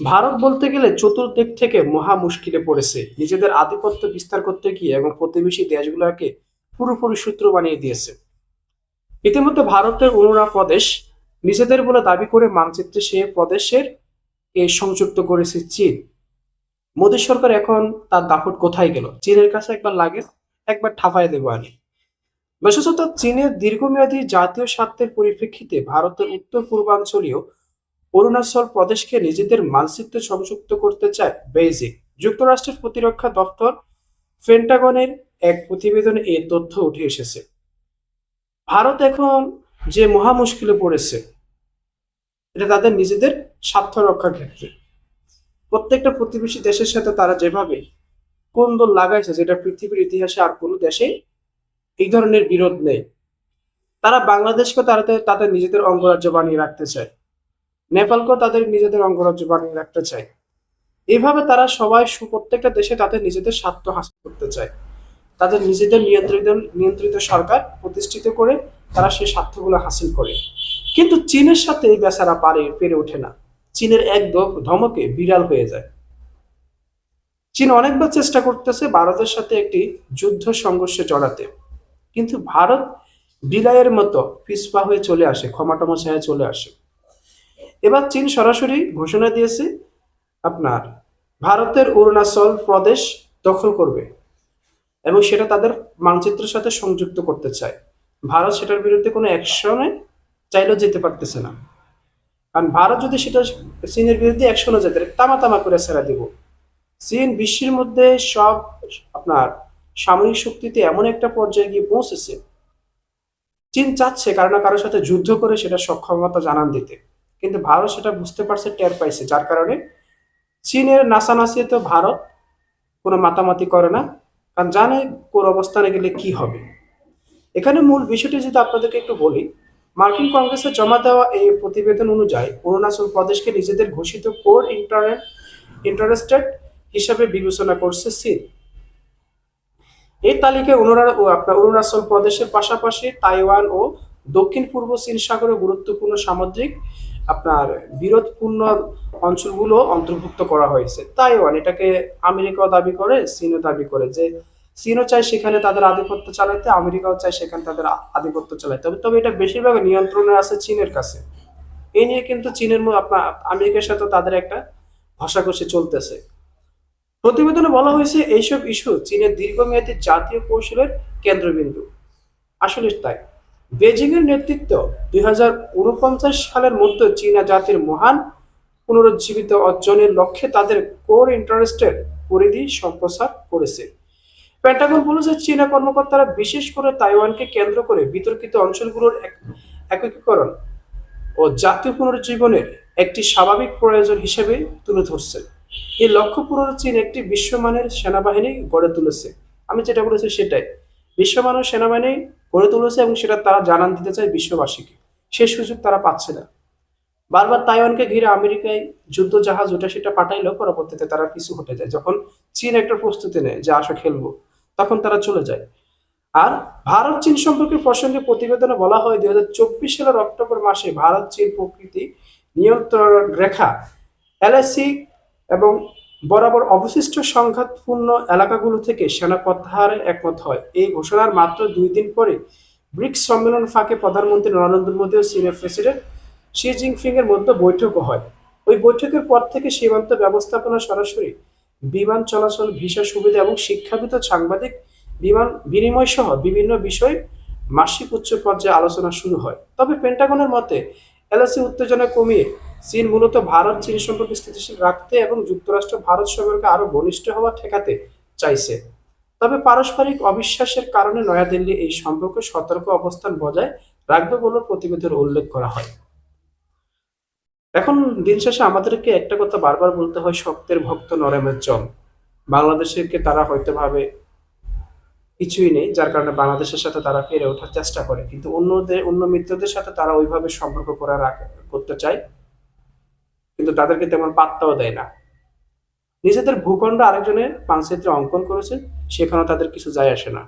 ভারত বলতে গেলে চতুর্দিক থেকে মহা মুশকিলে পড়েছে। নিজেদের আধিপত্য বিস্তার করতে গিয়ে এবং প্রতিবেশী দেশগুলোকে পুরোপুরি সূত্র বানিয়ে দিয়েছে। ইতিমধ্যে ভারতের অনুরা প্রদেশ নিজেদের বলে দাবি করে মানচিত্রে সে প্রদেশের কে সংযুক্ত করেছে চীন। মোদী সরকার এখন তার দাপট কোথায় গেল? চীনের কাছে একবার লাগে, একবার ঠাফায় দেবো আনি বিশেষত চীনের দীর্ঘমেয়াদী জাতীয় স্বার্থের পরিপ্রেক্ষিতে ভারতের উত্তর পূর্বাঞ্চলীয় অরুণাচল প্রদেশকে নিজেদের মানচিত্রে সংযুক্ত করতে চায় বেইজিং। যুক্তরাষ্ট্রের প্রতিরক্ষা দপ্তর পেন্টাগনের এক প্রতিবেদনে এই তথ্য উঠে এসেছে। ভারত এখন যে মহা মুশকিলে পড়েছে, এটা তাদের নিজেদের স্বার্থ রক্ষার ক্ষেত্রে। প্রত্যেকটা প্রতিবেশী দেশের সাথে তারা যেভাবে কোন্দল লাগাইছে, যেটা পৃথিবীর ইতিহাসে আর কোনো দেশে এই ধরনের বিরোধ নেই। তারা বাংলাদেশকে তারা তাদের নিজেদের অঙ্গরাজ্য বানিয়ে রাখতে চায়। নেপালকেও তাদের নিজেদের অঙ্গরাজ্য বানিয়ে রাখতে চায়। এভাবে তারা সবাই প্রত্যেকটা দেশে তাদের নিজেদের স্বার্থ হাসিল করতে চায়। তাদের নিজেদের নিয়ন্ত্রিত নিয়ন্ত্রিত সরকার প্রতিষ্ঠিত করে তারা সেই স্বার্থগুলো হাসিল করে। কিন্তু চীনের সাথে এই বেচারা পারে, পেরে ওঠে না। চীনের এক ধমকে বিড়াল হয়ে যায়। চীন অনেকবার চেষ্টা করতেছে ভারতের সাথে একটি যুদ্ধ সংঘর্ষে জড়াতে কিন্তু ভারত বিড়াইয়ের মতো পিসপা হয়ে চলে আসে ক্ষমাটমা ছায়া চলে আসে। এবার চীন সরাসরি ঘোষণা দিয়েছে আপনার ভারতের অরুণাচল প্রদেশ দখল করবে এবং সেটা তাদের মানচিত্রের সাথে সংযুক্ত করতে চায়। ভারত সেটার বিরুদ্ধে কোনো অ্যাকশনে চাইলেও যেতে পারতেছে না। কারণ ভারত যদি সেটা চীনের বিরুদ্ধে অ্যাকশনে যেতে তামা তামা করে ছেড়ে দিব। চীন বিশ্বের মধ্যে সব আপনার সামরিক শক্তিতে এমন একটা পর্যায়ে গিয়ে পৌঁছেছে। চীন চাচ্ছে কারও না কারোর সাথে যুদ্ধ করে সেটা সক্ষমতা জানান দিতে। কিন্তু ভারত সেটা বুঝতে পারছে, টের পাইছে। যার কারণে চীনের নাসানাসি তো ভারত কোনো মাতামাতি করে না, কারণ জানে কোন অবস্থানে গেলে কি হবে। এখানে মূল বিষয়টি যদি আপনাদেরকে একটু বলি, মার্কিন কংগ্রেসে জমা দেওয়া এই প্রতিবেদন অনুযায়ী অরুণাচল প্রদেশকে নিজেদের ঘোষিত কোর ইন্টারনেট ইন্টারেস্টেড হিসাবে বিবেচনা করছে চীন। এই তালিকায় আপনার অরুণাচল প্রদেশের পাশাপাশি তাইওয়ান ও দক্ষিণ পূর্ব চীন সাগরে গুরুত্বপূর্ণ সামুদ্রিক আপনার বিরোধপূর্ণ অঞ্চলগুলো অন্তর্ভুক্ত করা হয়েছে। তাইওয়ান এটাকে আমেরিকাও দাবি করে, চীনও দাবি করে যে চীনও চায় সেখানে তাদের আধিপত্য চালাইতে, আমেরিকাও চায় সেখানে তাদের আধিপত্য চালাইতে। হবে তবে এটা বেশিরভাগ নিয়ন্ত্রণে আছে চীনের কাছে। এই নিয়ে কিন্তু চীনের আপনার আমেরিকার সাথে তাদের একটা ঘষাঘষি চলতেছে। প্রতিবেদনে বলা হয়েছে, এইসব ইস্যু চীনের দীর্ঘমেয়াদী জাতীয় কৌশলের কেন্দ্রবিন্দু। আসলে তাই। বেজিং এর নেতৃত্ব দুই সালের মধ্যে চীনা জাতির মহান পুনরুজ্জীবিত অর্জনের লক্ষ্যে তাদের কোর ইন্টারেস্টের পরিধি সম্প্রসার করেছে। পেন্টাগন বলেছে চীনা কর্মকর্তারা বিশেষ করে তাইওয়ানকে কেন্দ্র করে বিতর্কিত অঞ্চলগুলোর এক- একীকরণ ও জাতীয় পুনরুজ্জীবনের একটি স্বাভাবিক প্রয়োজন হিসেবে তুলে ধরছে। এই লক্ষ্য পূরণে চীন একটি বিশ্বমানের সেনাবাহিনী গড়ে তুলেছে। আমি যেটা বলেছি সেটাই। বিশ্বমানের সেনাবাহিনী গড়ে তুলেছে এবং সেটা তারা জানান দিতে চায় বিশ্ববাসীকে। সে সুযোগ তারা পাচ্ছে না। বারবার তাইওয়ানকে ঘিরে আমেরিকায় যুদ্ধ জাহাজ ওটা সেটা পাঠাইলেও পরবর্তীতে তারা পিছু হটে যায়। যখন চীন একটা প্রস্তুতি নেয় যে আসো খেলব, তখন তারা চলে যায়। আর ভারত চীন সম্পর্কে প্রসঙ্গে প্রতিবেদনে বলা হয় দুই হাজার চব্বিশ সালের অক্টোবর মাসে ভারত চীন প্রকৃতি নিয়ন্ত্রণ রেখা এলএসি এবং বরাবর অবশিষ্ট সংঘাতপূর্ণ এলাকাগুলো থেকে সেনা প্রত্যাহারে একমত হয়। এই ঘোষণার মাত্র দুই দিন পরে ব্রিক্স সম্মেলন ফাঁকে প্রধানমন্ত্রী নরেন্দ্র মোদী ও চীনের প্রেসিডেন্ট শি জিনপিং এর মধ্যে বৈঠকও হয়। ওই বৈঠকের পর থেকে সীমান্ত ব্যবস্থাপনা সরাসরি বিমান চলাচল, ভিসা সুবিধা এবং শিক্ষাবিদ সাংবাদিক বিমান বিনিময় সহ বিভিন্ন বিষয় মাসিক উচ্চ পর্যায়ে আলোচনা শুরু হয়। তবে পেন্টাগনের মতে এলএসি উত্তেজনা কমিয়ে চীন মূলত ভারত, চীন সম্পর্ক স্থিতিশীল রাখতে এবং যুক্তরাষ্ট্র, ভারত সম্পর্কে আরও ঘনিষ্ঠ হওয়া ঠেকাতে চাইছে। তবে পারস্পরিক অবিশ্বাসের কারণে নয়াদিল্লি এই সম্পর্কে সতর্ক অবস্থান বজায় রাখবে বলে প্রতিবেদনে উল্লেখ করা হয়। এখন দিন শেষে আমাদেরকে একটা কথা বারবার বলতে হয়, শক্তের ভক্ত নরেমের জম বাংলাদেশকে তারা হয়তো ভাবে কিছুই নেই, যার কারণে বাংলাদেশের সাথে তারা পেরে ওঠার চেষ্টা করে। কিন্তু অন্যদের, অন্য মিত্রদের সাথে তারা ওইভাবে সম্পর্ক করা করতে চায়। কিন্তু তাদেরকে তেমন পাত্তাও দেয় না। নিজেদের ভূখণ্ড আরেকজনের পাঞ্চিত্রে অঙ্কন করেছে, সেখানেও তাদের কিছু যায় আসে না।